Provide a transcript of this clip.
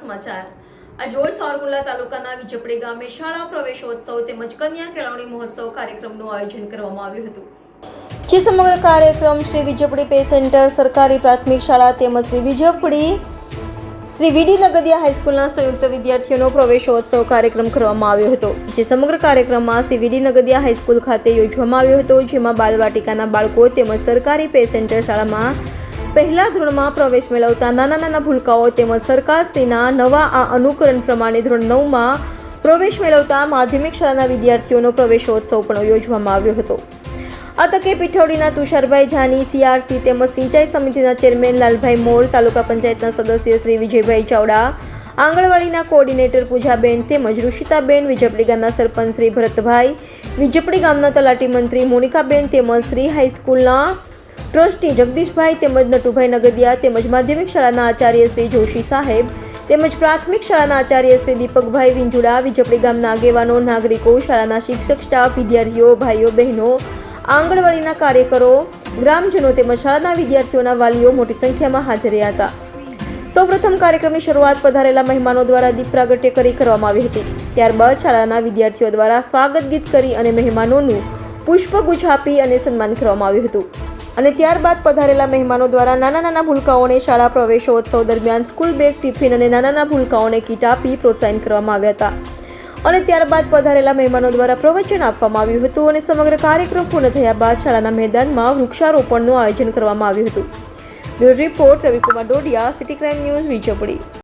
સમાચાર. આજરોજ સાવરકુંડલા તાલુકાના વિજપડી ગામે શાળા પ્રવેશોત્સવ તેમજ કન્યા કેળવણી મહોત્સવ કાર્યક્રમનું આયોજન કરવામાં આવ્યું હતું. જે સમગ્ર કાર્યક્રમ શ્રી વિજપડી પે સેન્ટર સરકારી પ્રાથમિક શાળા તેમજ શ્રી વિજપડી શ્રી વીડી નગદિયા હાઈસ્કૂલના સંયુક્ત વિદ્યાર્થીઓનો પ્રવેશોત્સવ કાર્યક્રમ કરવામાં આવ્યો હતો. જે સમગ્ર કાર્યક્રમમાં શ્રી વીડી નગદિયા હાઈસ્કૂલ ખાતે યોજવામાં આવ્યો હતો. જેમાં બાલવાટિકાના બાળકો તેમજ સરકારી પે સેન્ટર શાળામાં પહેલા ધોરણમાં પ્રવેશ મેળવતા નાના નાના ભૂલકાઓ તેમજ સરકારશ્રીના નવા આ અનુકરણ પ્રમાણે ધોરણ નવમાં પ્રવેશ મેળવતા માધ્યમિક શાળાના વિદ્યાર્થીઓનો પ્રવેશોત્સવ પણ યોજવામાં આવ્યો હતો. આ તકે પીઠવડીના તુષારભાઈ જાની, સીઆરસી તેમજ સિંચાઈ સમિતિના ચેરમેન લાલભાઈ મોર, તાલુકા પંચાયતના સદસ્ય શ્રી વિજયભાઈ ચાવડા, આંગણવાડીના કોઓર્ડિનેટર પૂજાબેન તેમજ ઋષિતાબેન વિજપડી ગામના સરપંચ શ્રી ભરતભાઈ વિજપડી ગામના તલાટી મંત્રી મોનિકાબેન તેમજ શ્રી હાઈસ્કૂલના ટ્રસ્ટી જગદીશભાઈ તેમજ નટુભાઈ નગદિયા તેમજ માધ્યમિક શાળાના આચાર્ય શ્રી જોશી સાહેબ તેમજ પ્રાથમિક શાળાના આચાર્ય શ્રી દીપકભાઈ વિંજુડા, વિજપડી ગામના આગેવાનો, નાગરિકો, શાળાના શિક્ષક, સ્ટાફ, વિદ્યાર્થીઓ, ભાઈઓ, બહેનો, આંગણવાડીના કાર્યકરો, ગ્રામજનો તેમજ શાળાના વિદ્યાર્થીઓના વાલીઓ મોટી સંખ્યામાં હાજર રહ્યા હતા. સૌપ્રથમ કાર્યક્રમની શરૂઆત પધારેલા મહેમાનો દ્વારા દીપ પ્રાગટ્ય કરી કરવામાં આવી હતી. ત્યારબાદ શાળાના વિદ્યાર્થીઓ દ્વારા સ્વાગત ગીત કરી અને મહેમાનોનું પુષ્પગુચ્છ આપી અને સન્માન કરવામાં આવ્યું હતું. અને ત્યારબાદ પધારેલા મહેમાનો દ્વારા નાના નાના ભૂલકાઓને શાળા પ્રવેશોત્સવ દરમિયાન સ્કૂલ બેગ, ટિફિન અને નાના નાના ભૂલકાઓને કીટ આપી પ્રોત્સાહન કરવામાં આવ્યા હતા. અને ત્યારબાદ પધારેલા મહેમાનો દ્વારા પ્રવચન આપવામાં આવ્યું હતું અને સમગ્ર કાર્યક્રમ પૂર્ણ થયા બાદ શાળાના મેદાનમાં વૃક્ષારોપણનું આયોજન કરવામાં આવ્યું હતું. Bureau report Ravikumar Dodiya, city crime news, Vijaypuri.